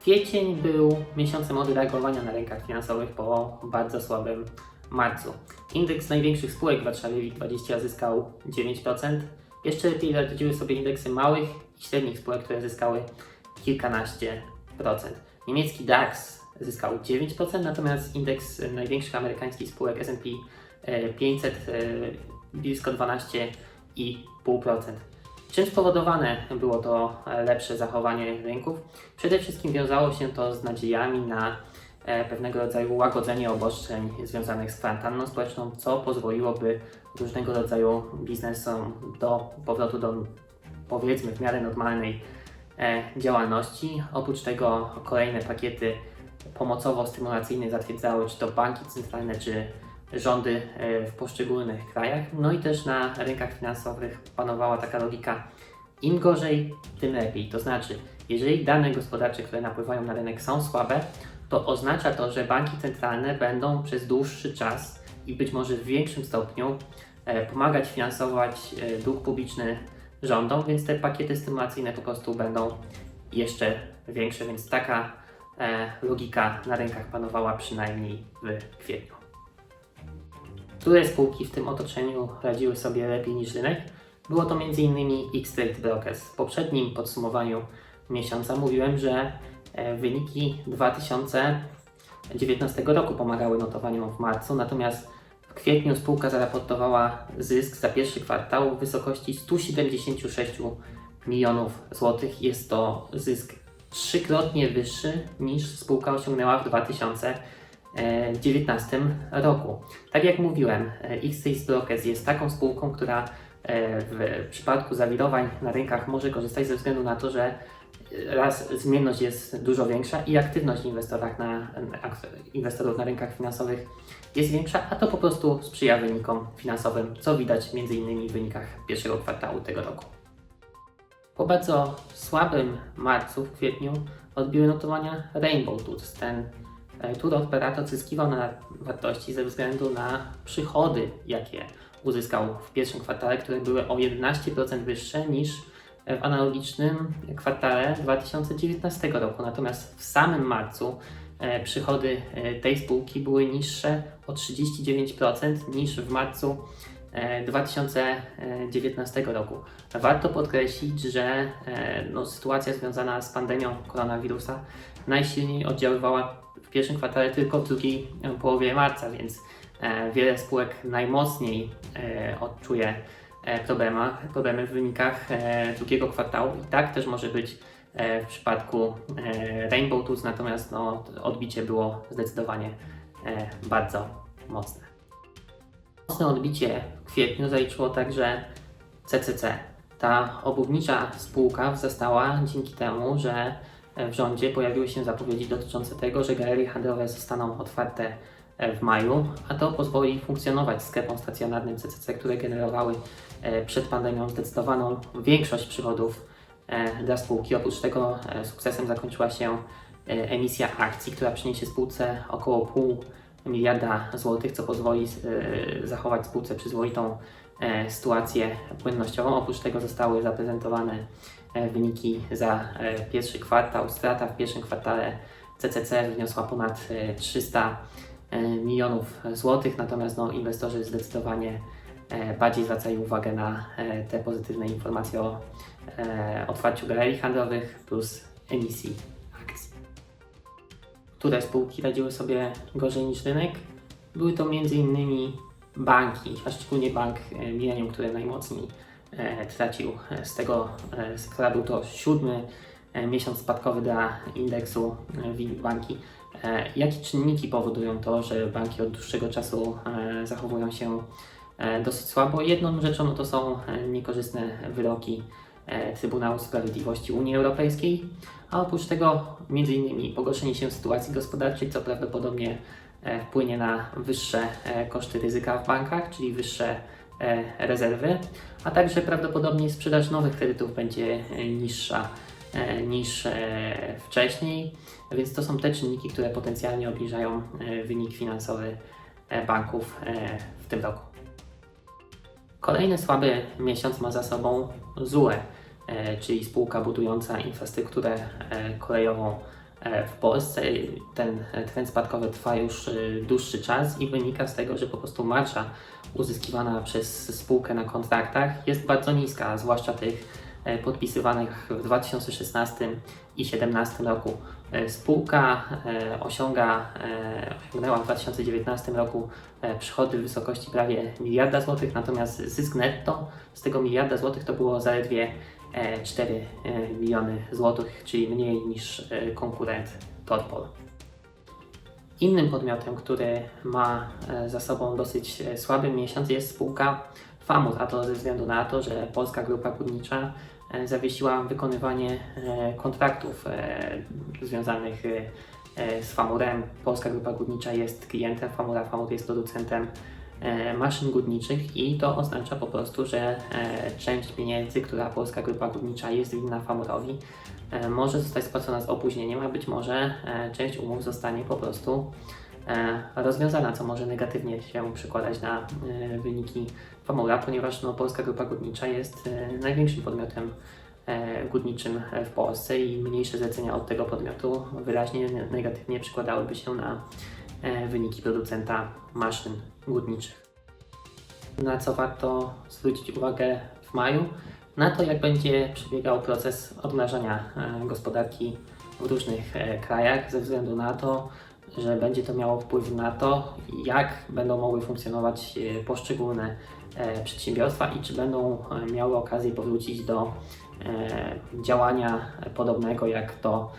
Kwiecień był miesiącem odreagowania na rynkach finansowych po bardzo słabym marcu. Indeks największych spółek w Warszawie WIG20 zyskał 9%. Jeszcze lepiej radziły sobie indeksy małych i średnich spółek, które zyskały kilkanaście procent. Niemiecki DAX zyskał 9%, natomiast indeks największych amerykańskich spółek S&P e, 500 e, blisko 12,5%. Czym spowodowane było to e, lepsze zachowanie rynków? Przede wszystkim wiązało się to z nadziejami na e, pewnego rodzaju łagodzenie obostrzeń związanych z kwarantanną społeczną, co pozwoliłoby różnego rodzaju biznesom do powrotu do powiedzmy w miarę normalnej e, działalności. Oprócz tego kolejne pakiety pomocowo-stymulacyjne zatwierdzały czy to banki centralne, czy rządy e, w poszczególnych krajach. No i też na rynkach finansowych panowała taka logika im gorzej, tym lepiej. To znaczy, jeżeli dane gospodarcze, które napływają na rynek są słabe, to oznacza to, że banki centralne będą przez dłuższy czas i być może w większym stopniu e, pomagać finansować e, dług publiczny rządom, więc te pakiety stymulacyjne po prostu będą jeszcze większe, więc taka logika na rynkach panowała przynajmniej w kwietniu. Które spółki w tym otoczeniu radziły sobie lepiej niż rynek? Było to m.in. X-Trade Brokers. W poprzednim podsumowaniu miesiąca mówiłem, że e, wyniki 2019 roku pomagały notowaniom w marcu, natomiast w kwietniu spółka zaraportowała zysk za pierwszy kwartał w wysokości 176 milionów złotych. Jest to zysk trzykrotnie wyższy niż spółka osiągnęła w 2019 roku. Tak jak mówiłem, X Brokers jest taką spółką, która e, w przypadku zawirowań na rynkach może korzystać ze względu na to, że raz zmienność jest dużo większa i aktywność na, inwestorów na rynkach finansowych jest większa, a to po prostu sprzyja wynikom finansowym, co widać m.in. w wynikach pierwszego kwartału tego roku. Po bardzo słabym marcu, w kwietniu, odbiły notowania Rainbow Tools. Ten e, tour operator zyskiwał na wartości ze względu na przychody, jakie uzyskał w pierwszym kwartale, które były o 11% wyższe niż w analogicznym kwartale 2019 roku. Natomiast w samym marcu e, przychody e, tej spółki były niższe o 39% niż w marcu 2019 roku. Warto podkreślić, że e, no, sytuacja związana z pandemią koronawirusa najsilniej oddziaływała w pierwszym kwartale tylko w drugiej e, połowie marca, więc e, wiele spółek najmocniej e, odczuje e, problema, problemy w wynikach e, drugiego kwartału. I tak też może być e, w przypadku e, Rainbow Tools, natomiast no, odbicie było zdecydowanie e, bardzo mocne. Mocne odbicie w kwietniu zaliczyło także CCC. Ta obuwnicza spółka wzrastała dzięki temu, że w rządzie pojawiły się zapowiedzi dotyczące tego, że galerie handlowe zostaną otwarte w maju, a to pozwoli funkcjonować sklepom stacjonarnym CCC, które generowały e, przed pandemią zdecydowaną większość przychodów e, dla spółki. Oprócz tego e, sukcesem zakończyła się emisja akcji, która przyniesie spółce około pół miliarda złotych, co pozwoli e, zachować spółce przyzwoitą e, sytuację płynnościową. Oprócz tego zostały zaprezentowane e, wyniki za pierwszy kwartał. Strata w pierwszym kwartale CCC wyniosła ponad e, 300 e, milionów złotych, natomiast no, inwestorzy zdecydowanie bardziej zwracali uwagę na te pozytywne informacje o otwarciu galerii handlowych plus emisji. Które spółki radziły sobie gorzej niż rynek? Były to m.in. banki, a szczególnie bank e, Millennium, który najmocniej e, tracił e, z tego sektora. Był to siódmy miesiąc spadkowy dla indeksu WIG banki. Jakie czynniki powodują to, że banki od dłuższego czasu zachowują się dosyć słabo? Jedną rzeczą to są niekorzystne wyroki Trybunału Sprawiedliwości Unii Europejskiej, a oprócz tego m.in. pogorszenie się sytuacji gospodarczej, co prawdopodobnie e, wpłynie na wyższe e, koszty ryzyka w bankach, czyli wyższe e, rezerwy, a także prawdopodobnie sprzedaż nowych kredytów będzie e, niższa e, niż e, wcześniej, więc to są te czynniki, które potencjalnie obniżają e, wynik finansowy e, banków e, w tym roku. Kolejny słaby miesiąc ma za sobą ZUE, e, czyli spółka budująca infrastrukturę e, kolejową e, w Polsce. Ten trend spadkowy trwa już dłuższy czas i wynika z tego, że po prostu marża uzyskiwana przez spółkę na kontraktach jest bardzo niska, zwłaszcza tych podpisywanych w 2016 i 2017 roku. E, Spółka e, osiąga, e, osiągnęła w 2019 roku przychody w wysokości prawie miliarda złotych, natomiast zysk netto z tego miliarda złotych to było zaledwie e, 4 e, miliony złotych, czyli mniej niż konkurent Torpol. Innym podmiotem, który ma za sobą dosyć słaby miesiąc jest spółka Famut, a to ze względu na to, że Polska Grupa Górnicza e, zawiesiła wykonywanie e, kontraktów e, związanych z Famurem. Polska Grupa Górnicza jest klientem Famura, Famur jest producentem maszyn górniczych i to oznacza po prostu, że część pieniędzy, która Polska Grupa Górnicza jest winna Famurowi, może zostać spłacona z opóźnieniem, a być może część umów zostanie po prostu rozwiązana, co może negatywnie się przekładać na wyniki Famura, ponieważ no, Polska Grupa Górnicza jest e, największym podmiotem e, górniczym e, w Polsce i mniejsze zlecenia od tego podmiotu wyraźnie negatywnie przekładałyby się na wyniki producenta maszyn górniczych. Na co warto zwrócić uwagę w maju? Na to, jak będzie przebiegał proces odmrażania gospodarki w różnych krajach, ze względu na to, że będzie to miało wpływ na to, jak będą mogły funkcjonować e, poszczególne e, przedsiębiorstwa i czy będą e, miały okazję powrócić do działania podobnego jak to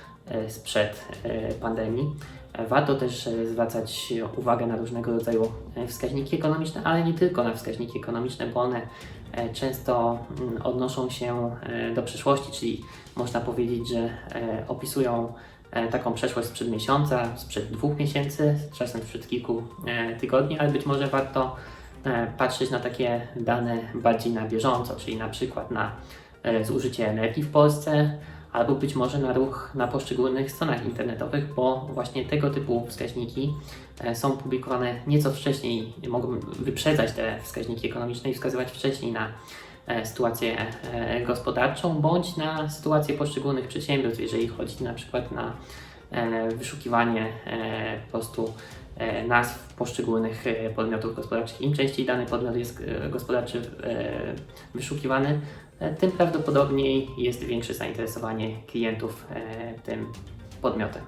sprzed pandemii. Warto też zwracać uwagę na różnego rodzaju wskaźniki ekonomiczne, ale nie tylko na wskaźniki ekonomiczne, bo one często mm, odnoszą się do przeszłości, czyli można powiedzieć, że opisują taką przeszłość sprzed miesiąca, sprzed dwóch miesięcy, czasem sprzed kilku e, tygodni, ale być może warto e, patrzeć na takie dane bardziej na bieżąco, czyli na przykład na e, zużycie energii w Polsce, albo być może na ruch na poszczególnych stronach internetowych, bo właśnie tego typu wskaźniki e, są publikowane nieco wcześniej, mogą wyprzedzać te wskaźniki ekonomiczne i wskazywać wcześniej na e, sytuację e, gospodarczą bądź na sytuację poszczególnych przedsiębiorstw, jeżeli chodzi na przykład na e, wyszukiwanie e, po prostu e, nazw poszczególnych e, podmiotów gospodarczych. Im częściej dany podmiot jest e, gospodarczy e, wyszukiwany, e, tym prawdopodobniej jest większe zainteresowanie klientów e, tym podmiotem.